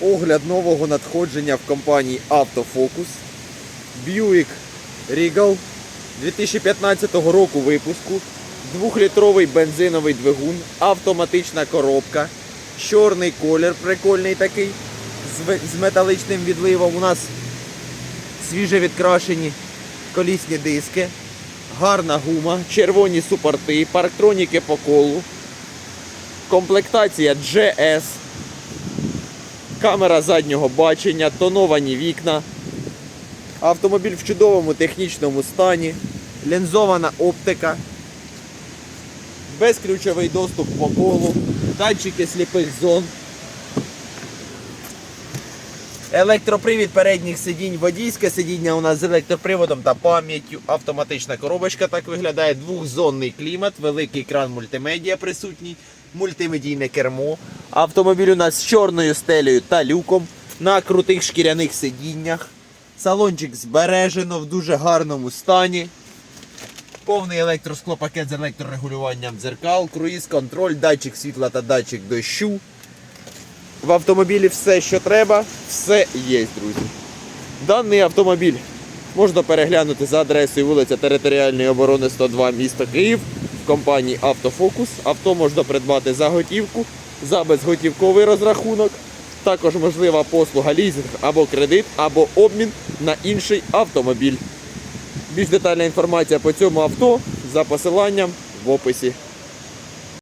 Огляд нового надходження в компанії Автофокус. Buick Regal 2015 року випуску. Двохлітровий бензиновий двигун, автоматична коробка, чорний колір, прикольний такий, з, металичним відливом. У нас свіже відкрашені колісні диски, гарна гума, червоні супорти, парктроніки по колу, комплектація GS, камера заднього бачення, тоновані вікна. Автомобіль в чудовому технічному стані, лінзована оптика, безключовий доступ по колу, датчики сліпих зон. Електропривід передніх сидінь, водійське сидіння у нас з електроприводом та пам'яттю. Автоматична коробочка так виглядає. Двохзонний клімат, великий екран мультимедіа присутній, мультимедійне кермо. Автомобіль у нас з чорною стелею та люком на крутих шкіряних сидіннях. Салончик збережено в дуже гарному стані. Повний електросклопакет з електрорегулюванням дзеркал, круїз-контроль, датчик світла та датчик дощу. В автомобілі все, що треба, все є, друзі. Даний автомобіль можна переглянути за адресою вулиця Територіальної оборони 102 місто Київ компанії Автофокус. Авто можна придбати за готівку, за безготівковий розрахунок. Також можлива послуга лізинг або кредит, або обмін на інший автомобіль. Більш детальна інформація по цьому авто за посиланням в описі.